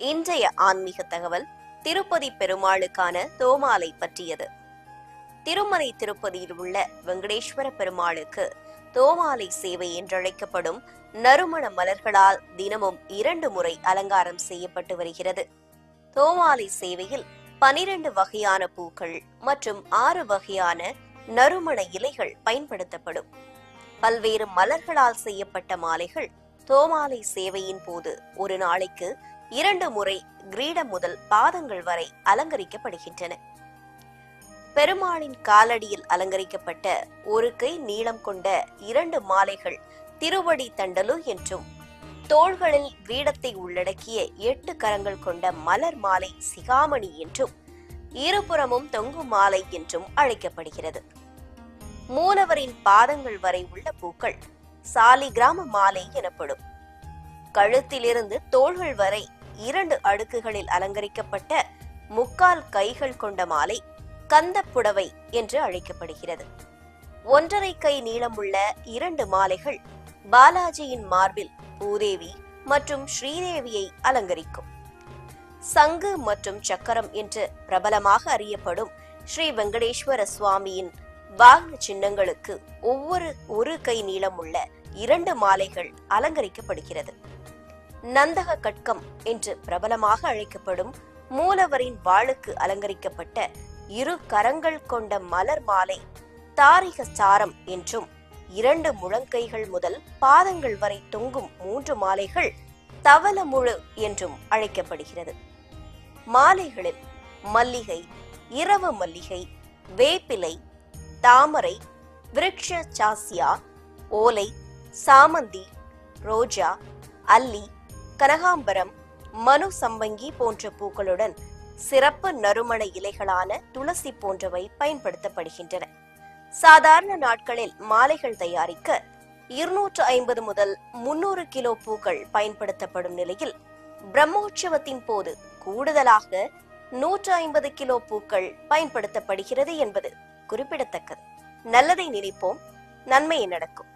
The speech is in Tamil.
இன்றைய ஆன்மீக தகவல் திருப்பதி பெருமாளுக்கான தோமாலை பற்றியது. திருமலை திருப்பதியில் உள்ள வெங்கடேஸ்வர பெருமாளுக்கு தோமாலை சேவை என்றழைக்கப்படும் நறுமண மலர்களால் தினமும் இரண்டு முறை அலங்காரம் செய்யப்பட்டு வருகிறது. தோமாலை சேவையில் பனிரெண்டு வகையான பூக்கள் மற்றும் ஆறு வகையான நறுமண இலைகள் பயன்படுத்தப்படும். பல்வேறு மலர்களால் செய்யப்பட்ட மாலைகள் தோமாலை சேவையின் போது ஒரு நாளைக்கு இரண்டு முறை கிரீடம் முதல் பாதங்கள் வரை அலங்கரிக்கப்படுகின்றன. பெருமாளின் காலடியில் அலங்கரிக்கப்பட்ட ஒரு கை நீளம் கொண்ட இரண்டு மாலைகள் திருவடி தண்டலு என்றும் தோள்களில் கிரீடத்தை உள்ளடக்கிய எட்டு கரங்கள் கொண்ட மலர் மாலை சிகாமணி என்றும் இருபுறமும் தொங்கு மாலை என்றும் அழைக்கப்படுகிறது. மூலவரின் பாதங்கள் வரை உள்ள பூக்கள் சாலிகிராம மாலை எனப்படும். கழுத்திலிருந்து தோள்கள் வரை இரண்டு அடுக்குகளில் அலங்கரிக்கப்பட்ட முக்கால் கைகள் கொண்ட மாலை கந்தப்புடவை என்று அழைக்கப்படுகிறது. ஒன்றரை கை நீளமுள்ள இரண்டு மாலைகள் பாலாஜியின் மார்பில் பூதேவி மற்றும் ஸ்ரீதேவியை அலங்கரிக்கும். சங்கு மற்றும் சக்கரம் என்று பிரபலமாக அறியப்படும் ஸ்ரீ வெங்கடேஸ்வர சுவாமியின் வாகன சின்னங்களுக்கு ஒவ்வொரு ஒரு கை நீளமுள்ள இரண்டு மாலைகள் அலங்கரிக்கப்படுகிறது. நந்தக கட்கம் என்று பிரபலமாக அழைக்கப்படும் மூலவரின் வாளுக்கு அலங்கரிக்கப்பட்ட இரு கரங்கள் கொண்ட மலர் மாலை தாரிக சாரம் என்றும் இரண்டு முழங்கைகள் முதல் பாதங்கள் வரை தொங்கும் மூன்று மாலைகள் தவல முழு என்றும் அழைக்கப்படுகிறது. மாலைகளில் மல்லிகை இரவு மல்லிகை வேப்பிலை தாமரை விருட்ச சாசியா ஓலை சாமந்தி ரோஜா அல்லி கனகாம்பரம் மனு சம்பங்கி போன்ற பூக்களுடன் சிறப்பு நறுமண இலைகளான துளசி போன்றவை பயன்படுத்தப்படுகின்றன. சாதாரண நாட்களில் மாலைகள் தயாரிக்க இருநூற்று ஐம்பது முதல் முன்னூறு கிலோ பூக்கள் பயன்படுத்தப்படும் நிலையில் பிரம்மோற்சவத்தின் போது கூடுதலாக நூற்று ஐம்பது கிலோ பூக்கள் பயன்படுத்தப்படுகிறது என்பது குறிப்பிடத்தக்கது. நல்லதை நினைப்போம். நன்மையை நடக்கும்.